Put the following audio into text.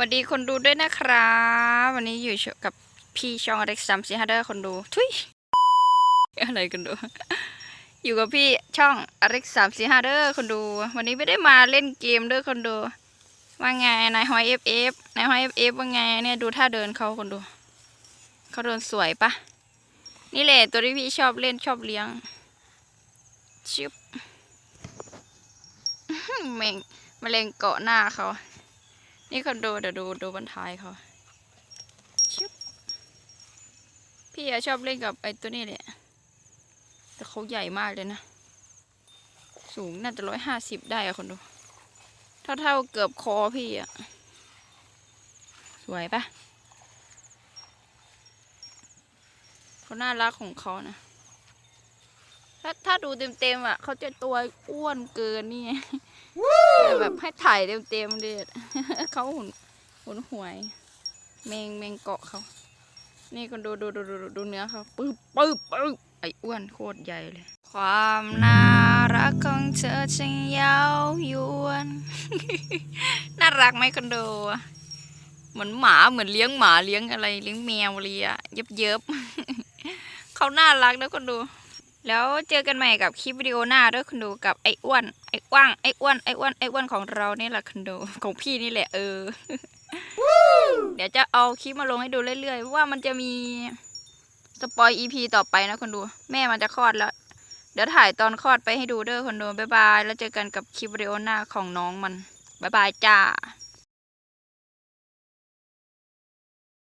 สวัสดีคนดูด้วยนะครับ วันนี้อยู่กับพี่ช่องอเล็กซ์ซัมซีฮัเดอร์คนดู ทุยอะไรกันดู อยู่กับพี่ช่องอเล็กซ์ซัมซีฮัเดอร์คนดู วันนี้ไม่ได้มาเล่นเกมด้วยคนดู ว่าไงนายฮอยเอฟเอฟนายฮอยเอฟเอฟว่าไงเนี่ยดูท่าเดินเขาคนดู เขาเดินสวยปะนี่แหละตัวที่พี่ชอบเล่นชอบเลี้ยง ชิบแมงแมลงเกาะหน้าเขา นี่คนโดเดี๋ยวดูดูบรรทายเขาชิบพี่อะชอบเล่นกับไอ้ตัวนี้แหละแต่เขาใหญ่มากเลยนะ สูงน่าจะร้อยห้าสิบได้อะคนดู เท่าเท่าๆเกือบคอพี่อะสวยปะเขาน่ารักของเขานะ ถ้าถ้าดูเต็มๆอะ เขาจะตัวอ้วนเกินนี่ไง แบบให้ถ่ายเต็มๆเด็ดเขาหุ่นหุ่นหวย แมงแมงเกาะเขา นี่ก็ดูดูดูดูดูเนื้อเขาปึ๊บปึ๊บปึ๊บไอ้อ้วนโคตรใหญ่เลย ความน่ารักของเธอช่างเย้ายวน น่ารักไหมคนดอะเหมือนหมาเหมือนเลี้ยงหมาเลี้ยงอะไร เลี้ยงแมวเลยอะเย็บเย็บเขาน่ารักนะคนดู แล้วเจอกันใหม่กับคลิปวิดีโอหน้าด้วยคุณดูกับไอ้อ้วนไอ้กว้างไอ้อ้วนไอ้อ้วนไอ้อ้วนของเรานี่แหละคุณดูของพี่นี่แหละเออ เดี๋ยวจะเอาคลิปมาลงให้ดูเรื่อยๆ ว่ามันจะมีสปอยอีพีต่อไปนะคุณดู แม่มันจะคลอดแล้ว เดี๋ยวถ่ายตอนคลอดไปให้ดูเด้อคุณดูบ๊ายบายแล้วเจอกันกับคลิปวิดีโอหน้าของน้องมันบ๊ายบายจ้า